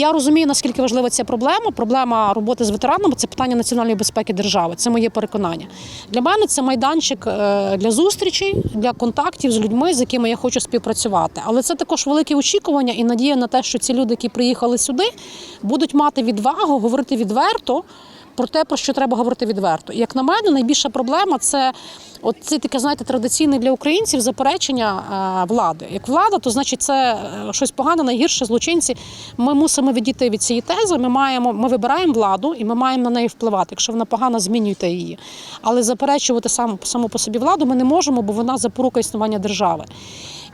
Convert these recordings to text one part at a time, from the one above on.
Я розумію, наскільки важлива ця проблема. Проблема роботи з ветеранами це питання національної безпеки держави. Це моє переконання. Для мене це майданчик е, для зустрічей, для контактів з людьми, з якими я хочу співпрацювати. Але це також великі очікування і надія на те, що ці люди, які приїхали сюди, будуть мати відвагу говорити відверто. Про те, про що треба говорити відверто. І як на мене, найбільша проблема це от це таке, знаєте, традиційне для українців заперечення е, влади. Як влада, то значить це е, щось погане, найгірше злочинці. Ми мусимо відійти від цієї тези. Ми маємо, ми вибираємо владу і ми маємо на неї впливати. Якщо вона погана, змінюйте її. Але заперечувати саму, саму по собі владу ми не можемо, бо вона запорука існування держави.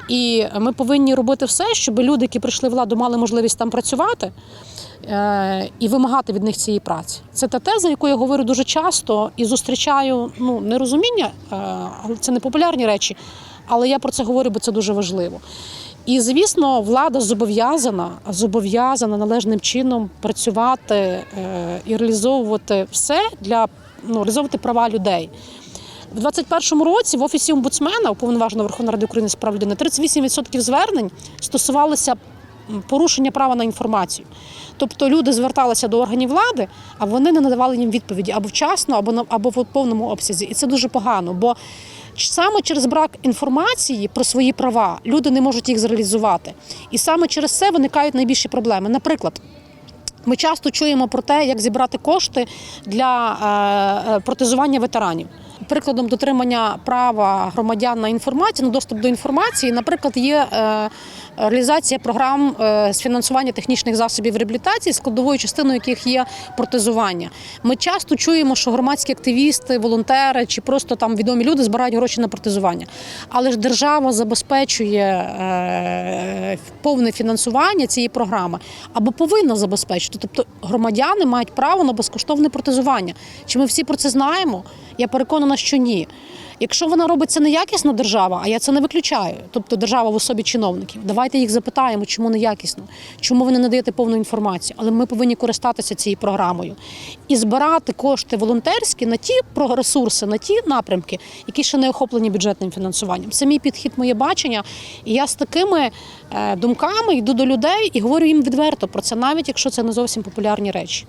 І ми повинні робити все, щоб люди, які прийшли в владу, мали можливість там працювати і вимагати від них цієї праці. Це та теза, яку я говорю дуже часто і зустрічаю ну, нерозуміння, е, але це не популярні речі, але я про це говорю, бо це дуже важливо. І звісно, влада зобов'язана зобов'язана належним чином працювати е, і реалізовувати все для ну, реалізовувати права людей. В 2021 році в офісі омбудсмена, уповноваженого Верховної Ради України з прав людини, 38% звернень стосувалися порушення права на інформацію. Тобто люди зверталися до органів влади, а вони не надавали їм відповіді або вчасно, або або в повному обсязі. І це дуже погано. Бо саме через брак інформації про свої права люди не можуть їх зреалізувати. І саме через це виникають найбільші проблеми. Наприклад. Ми часто чуємо про те, як зібрати кошти для е, е, протезування ветеранів. Прикладом дотримання права громадян на інформацію, на доступ до інформації, наприклад, є е, реалізація програм е, з фінансування технічних засобів реабілітації, складовою частиною яких є протезування. Ми часто чуємо, що громадські активісти, волонтери чи просто там відомі люди збирають гроші на протезування. Але ж держава забезпечує е, повне фінансування цієї програми або повинна забезпечити. Тобто громадяни мають право на безкоштовне протезування. Чи ми всі про це знаємо? Я переконана, що ні. Якщо вона робить це неякісно держава, а я це не виключаю, тобто держава в особі чиновників, давайте їх запитаємо, чому неякісно, чому ви не надаєте повну інформацію. Але ми повинні користатися цією програмою і збирати кошти волонтерські на ті ресурси, на ті напрямки, які ще не охоплені бюджетним фінансуванням. Це мій підхід, моє бачення. І я з такими е, думками йду до людей і говорю їм відверто про це, навіть якщо це не зовсім популярні речі.